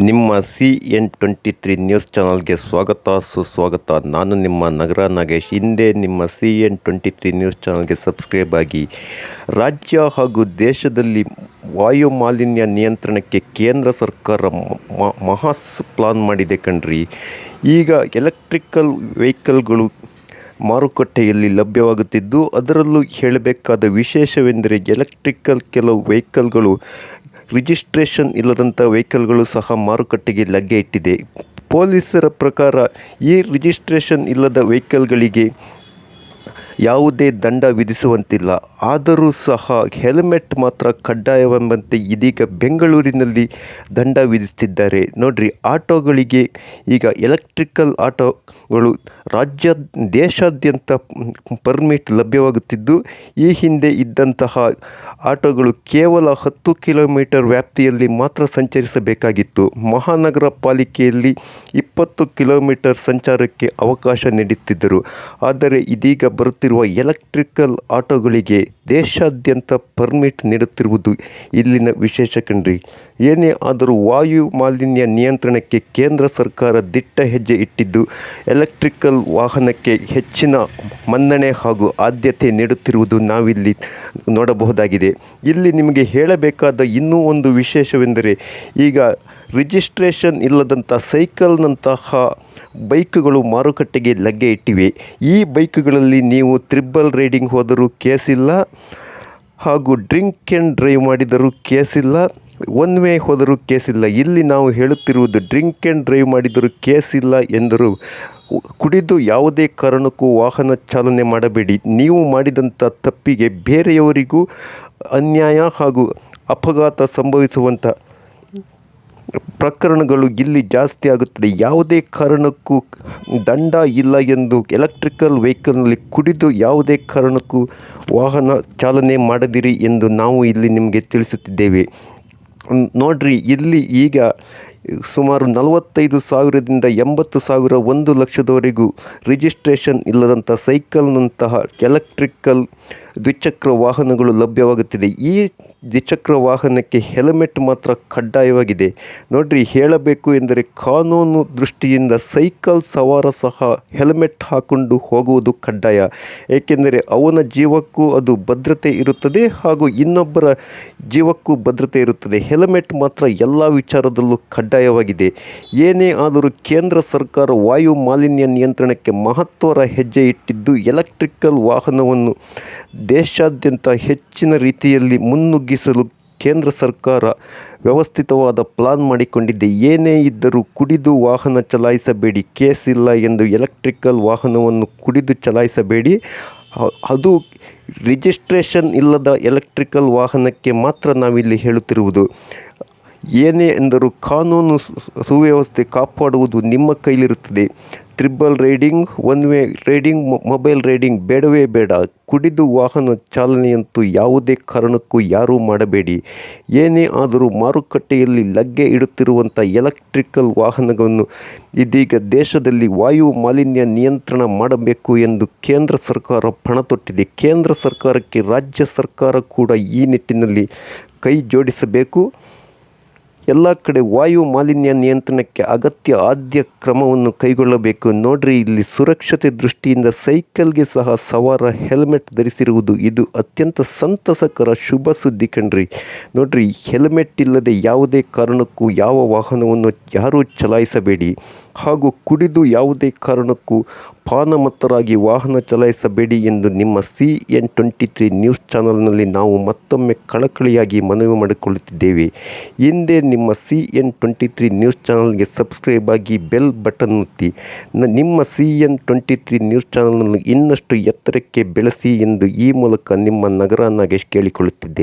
ನಿಮ್ಮ C N twenty three news ಚಾನಲ್ಗೆ ಸ್ವಾಗತ, ಸುಸ್ವಾಗತ. ನಾನು ನಿಮ್ಮ ನಗರ ನಾಗೇಶ್. ಹಿಂದೆ ನಿಮ್ಮ C N twenty three news ಚಾನಲ್ಗೆ ಸಬ್ಸ್ಕ್ರೈಬ್ ಆಗಿ. ರಾಜ್ಯ ಹಾಗೂ ದೇಶದಲ್ಲಿ ವಾಯು ಮಾಲಿನ್ಯ ನಿಯಂತ್ರಣಕ್ಕೆ ಕೇಂದ್ರ ಸರ್ಕಾರ ಮಹಾಸ್ ಪ್ಲಾನ್ ಮಾಡಿದೆ ಕಣ್ರಿ. ಈಗ ಎಲೆಕ್ಟ್ರಿಕಲ್ ವೆಹಿಕಲ್ಗಳು ಮಾರುಕಟ್ಟೆಯಲ್ಲಿ ಲಭ್ಯವಾಗುತ್ತಿದ್ದು, ಅದರಲ್ಲೂ ಹೇಳಬೇಕಾದ ವಿಶೇಷವೆಂದರೆ ಎಲೆಕ್ಟ್ರಿಕಲ್ ಕೆಲವು ವೆಹಿಕಲ್ಗಳು ರಿಜಿಸ್ಟ್ರೇಷನ್ ಇಲ್ಲದಂಥ ವೆಹಿಕಲ್ಗಳು ಸಹ ಮಾರುಕಟ್ಟೆಗೆ ಲಗ್ಗೆ ಇಟ್ಟಿದೆ. ಪೊಲೀಸರ ಪ್ರಕಾರ ಈ ರಿಜಿಸ್ಟ್ರೇಷನ್ ಇಲ್ಲದ ವೆಹಿಕಲ್ಗಳಿಗೆ ಯಾವುದೇ ದಂಡ ವಿಧಿಸುವಂತಿಲ್ಲ. ಆದರೂ ಸಹ ಹೆಲ್ಮೆಟ್ ಮಾತ್ರ ಕಡ್ಡಾಯವೆಂಬಂತೆ ಇದೀಗ ಬೆಂಗಳೂರಿನಲ್ಲಿ ದಂಡ ವಿಧಿಸುತ್ತಿದ್ದಾರೆ ನೋಡ್ರಿ, ಆಟೋಗಳಿಗೆ ಈಗ ಎಲೆಕ್ಟ್ರಿಕಲ್ ಆಟೋಗಳು ರಾಜ್ಯ, ದೇಶಾದ್ಯಂತ ಪರ್ಮಿಟ್ ಲಭ್ಯವಾಗುತ್ತಿದ್ದು, ಈ ಹಿಂದೆ ಇದ್ದಂತಹ ಆಟೋಗಳು ಕೇವಲ ಹತ್ತು ಕಿಲೋಮೀಟರ್ ವ್ಯಾಪ್ತಿಯಲ್ಲಿ ಮಾತ್ರ ಸಂಚರಿಸಬೇಕಾಗಿತ್ತು. ಮಹಾನಗರ ಪಾಲಿಕೆಯಲ್ಲಿ ಇಪ್ಪತ್ತು ಕಿಲೋಮೀಟರ್ ಸಂಚಾರಕ್ಕೆ ಅವಕಾಶ ನೀಡುತ್ತಿದ್ದರು. ಆದರೆ ಇದೀಗ ಬರುತ್ತಿರುವ ಎಲೆಕ್ಟ್ರಿಕಲ್ ಆಟೋಗಳಿಗೆ ದೇಶಾದ್ಯಂತ ಪರ್ಮಿಟ್ ನೀಡುತ್ತಿರುವುದು ಇಲ್ಲಿನ ವಿಶೇಷ ಕಣ್ರಿ. ಏನೇ ಆದರೂ ವಾಯು ಮಾಲಿನ್ಯ ನಿಯಂತ್ರಣಕ್ಕೆ ಕೇಂದ್ರ ಸರ್ಕಾರ ದಿಟ್ಟ ಹೆಜ್ಜೆ ಇಟ್ಟಿದ್ದು, ಎಲೆಕ್ಟ್ರಿಕಲ್ ವಾಹನಕ್ಕೆ ಹೆಚ್ಚಿನ ಮನ್ನಣೆ ಹಾಗೂ ಆದ್ಯತೆ ನೀಡುತ್ತಿರುವುದು ನಾವಿಲ್ಲಿ ನೋಡಬಹುದಾಗಿದೆ. ಇಲ್ಲಿ ನಿಮಗೆ ಹೇಳಬೇಕಾದ ಇನ್ನೂ ಒಂದು ವಿಶೇಷವೆಂದರೆ, ಈಗ ರಿಜಿಸ್ಟ್ರೇಷನ್ ಇಲ್ಲದಂಥ ಸೈಕಲ್ನಂತಹ ಬೈಕ್ಗಳು ಮಾರುಕಟ್ಟೆಗೆ ಲಗ್ಗೆ ಇಟ್ಟಿವೆ. ಈ ಬೈಕ್ಗಳಲ್ಲಿ ನೀವು ತ್ರಿಬಲ್ ರೈಡಿಂಗ್ ಹೋದರೂ ಕೇಸಿಲ್ಲ ಹಾಗೂ ಡ್ರಿಂಕ್ ಆ್ಯಂಡ್ ಡ್ರೈವ್ ಮಾಡಿದರೂ ಕೇಸಿಲ್ಲ ಒನ್ ವೇ ಹೋದರೂ ಕೇಸಿಲ್ಲ ಇಲ್ಲಿ. ನಾವು ಹೇಳುತ್ತಿರುವುದು, ಡ್ರಿಂಕ್ ಆ್ಯಂಡ್ ಡ್ರೈವ್ ಮಾಡಿದರೂ ಕೇಸಿಲ್ಲ ಎಂದರು ಕುಡಿದು ಯಾವುದೇ ಕಾರಣಕ್ಕೂ ವಾಹನ ಚಾಲನೆ ಮಾಡಬೇಡಿ. ನೀವು ಮಾಡಿದಂಥ ತಪ್ಪಿಗೆ ಬೇರೆಯವರಿಗೂ ಅನ್ಯಾಯ ಹಾಗೂ ಅಪಘಾತ ಸಂಭವಿಸುವಂಥ ಪ್ರಕರಣಗಳು ಇಲ್ಲಿ ಜಾಸ್ತಿ ಆಗುತ್ತದೆ. ಯಾವುದೇ ಕಾರಣಕ್ಕೂ ದಂಡ ಇಲ್ಲ ಎಂದು ಎಲೆಕ್ಟ್ರಿಕಲ್ ವೆಹಿಕಲ್ನಲ್ಲಿ ಕುಡಿದು ಯಾವುದೇ ಕಾರಣಕ್ಕೂ ವಾಹನ ಚಾಲನೆ ಮಾಡದಿರಿ ಎಂದು ನಾವು ಇಲ್ಲಿ ನಿಮಗೆ ತಿಳಿಸುತ್ತಿದ್ದೇವೆ. ನೋಡ್ರಿ, ಇಲ್ಲಿ ಈಗ ಸುಮಾರು ನಲವತ್ತೈದು ಸಾವಿರದಿಂದ ಎಂಬತ್ತು ಸಾವಿರ ಒಂದು ಲಕ್ಷದವರೆಗೂ ರಿಜಿಸ್ಟ್ರೇಷನ್ ಇಲ್ಲದಂಥ ಸೈಕಲ್ನಂತಹ ಎಲೆಕ್ಟ್ರಿಕಲ್ ದ್ವಿಚಕ್ರ ವಾಹನಗಳು ಲಭ್ಯವಾಗುತ್ತಿದೆ. ಈ ದ್ವಿಚಕ್ರ ವಾಹನಕ್ಕೆ ಹೆಲ್ಮೆಟ್ ಮಾತ್ರ ಕಡ್ಡಾಯವಾಗಿದೆ. ನೋಡ್ರಿ, ಹೇಳಬೇಕು ಎಂದರೆ ಕಾನೂನು ದೃಷ್ಟಿಯಿಂದ ಸೈಕಲ್ ಸವಾರ ಸಹ ಹೆಲ್ಮೆಟ್ ಹಾಕೊಂಡು ಹೋಗುವುದು ಕಡ್ಡಾಯ. ಏಕೆಂದರೆ ಅವನ ಜೀವಕ್ಕೂ ಅದು ಭದ್ರತೆ ಇರುತ್ತದೆ ಹಾಗೂ ಇನ್ನೊಬ್ಬರ ಜೀವಕ್ಕೂ ಭದ್ರತೆ ಇರುತ್ತದೆ. ಹೆಲ್ಮೆಟ್ ಮಾತ್ರ ಎಲ್ಲ ವಿಚಾರದಲ್ಲೂ ಕಡ್ಡಾಯವಾಗಿದೆ. ಏನೇ ಆದರೂ ಕೇಂದ್ರ ಸರ್ಕಾರ ವಾಯು ಮಾಲಿನ್ಯ ನಿಯಂತ್ರಣಕ್ಕೆ ಮಹತ್ವರ ಹೆಜ್ಜೆ ಇಟ್ಟಿದ್ದು ಎಲೆಕ್ಟ್ರಿಕಲ್ ವಾಹನವನ್ನು ದೇಶಾದ್ಯಂತ ಹೆಚ್ಚಿನ ರೀತಿಯಲ್ಲಿ ಮುನ್ನುಗ್ಗಿಸಲು ಕೇಂದ್ರ ಸರ್ಕಾರ ವ್ಯವಸ್ಥಿತವಾದ ಪ್ಲಾನ್ ಮಾಡಿಕೊಂಡಿದೆ. ಏನೇ ಇದ್ದರೂ ಕುಡಿದು ವಾಹನ ಚಲಾಯಿಸಬೇಡಿ. ಕೇಸ್ ಇಲ್ಲ ಎಂದು ಎಲೆಕ್ಟ್ರಿಕಲ್ ವಾಹನವನ್ನು ಕುಡಿದು ಚಲಾಯಿಸಬೇಡಿ. ಅದು ರಿಜಿಸ್ಟ್ರೇಷನ್ ಇಲ್ಲದ ಎಲೆಕ್ಟ್ರಿಕಲ್ ವಾಹನಕ್ಕೆ ಮಾತ್ರ ನಾವಿಲ್ಲಿ ಹೇಳುತ್ತಿರುವುದು. ಏನೇ ಎಂದರೂ ಕಾನೂನು ಸುವ್ಯವಸ್ಥೆ ಕಾಪಾಡುವುದು ನಿಮ್ಮ ಕೈಲಿರುತ್ತದೆ. Triple riding, one way riding mobile riding ಬೇಡವೇ ಬೇಡ. ಕುಡಿದು ವಾಹನ ಚಾಲನೆಯಂತೂ ಯಾವುದೇ ಕಾರಣಕ್ಕೂ ಯಾರೂ ಮಾಡಬೇಡಿ. ಏನೇ ಆದರೂ ಮಾರುಕಟ್ಟೆಯಲ್ಲಿ ಲಗ್ಗೆ ಇಡುತ್ತಿರುವಂಥ ಎಲೆಕ್ಟ್ರಿಕಲ್ ವಾಹನಗಳನ್ನು ಇದೀಗ ದೇಶದಲ್ಲಿ ವಾಯು ಮಾಲಿನ್ಯ ನಿಯಂತ್ರಣ ಮಾಡಬೇಕು ಎಂದು ಕೇಂದ್ರ ಸರ್ಕಾರ ಪಣ ತೊಟ್ಟಿದೆ. ಕೇಂದ್ರ ಸರ್ಕಾರಕ್ಕೆ ರಾಜ್ಯ ಸರ್ಕಾರ ಕೂಡ ಈ ನಿಟ್ಟಿನಲ್ಲಿ ಕೈ ಜೋಡಿಸಬೇಕು. ಎಲ್ಲ ಕಡೆ ವಾಯು ಮಾಲಿನ್ಯ ನಿಯಂತ್ರಣಕ್ಕೆ ಅಗತ್ಯ ಆದ್ಯ ಕ್ರಮವನ್ನು ಕೈಗೊಳ್ಳಬೇಕು. ನೋಡ್ರಿ, ಇಲ್ಲಿ ಸುರಕ್ಷತೆ ದೃಷ್ಟಿಯಿಂದ ಸೈಕಲ್ಗೆ ಸಹ ಸವಾರ ಹೆಲ್ಮೆಟ್ ಧರಿಸಿರುವುದು. ಇದು ಅತ್ಯಂತ ಸಂತಸಕರ ಶುಭ ಸುದ್ದಿ ಕಣ್ರಿ. ನೋಡ್ರಿ, ಹೆಲ್ಮೆಟ್ ಇಲ್ಲದೆ ಯಾವುದೇ ಕಾರಣಕ್ಕೂ ಯಾವ ವಾಹನವನ್ನು ಯಾರೂ ಚಲಾಯಿಸಬೇಡಿ. ಹಾಗೂ ಕುಡಿದು ಯಾವುದೇ ಕಾರಣಕ್ಕೂ ಪಾನಮತ್ತರಾಗಿ ವಾಹನ ಚಲಾಯಿಸಬೇಡಿ ಎಂದು ನಿಮ್ಮ C N twenty three news ಚಾನಲ್ನಲ್ಲಿ ನಾವು ಮತ್ತೊಮ್ಮೆ ಕಳಕಳಿಯಾಗಿ ಮನವಿ ಮಾಡಿಕೊಳ್ಳುತ್ತಿದ್ದೇವೆ. ಹಿಂದೆ ನಿಮ್ಮ C N twenty three news ಚಾನಲ್ಗೆ ಸಬ್ಸ್ಕ್ರೈಬ್ ಆಗಿ ಬೆಲ್ ಬಟನ್ ಒತ್ತಿ. ನಿಮ್ಮ C N twenty three news ಚಾನಲನ್ನು ಇನ್ನಷ್ಟು ಎತ್ತರಕ್ಕೆ ಬೆಳೆಸಿ ಎಂದು ಈ ಮೂಲಕ ನಿಮ್ಮ ನಗರ ನಾಗೇಶ್ ಕೇಳಿಕೊಳ್ಳುತ್ತಿದ್ದೆ.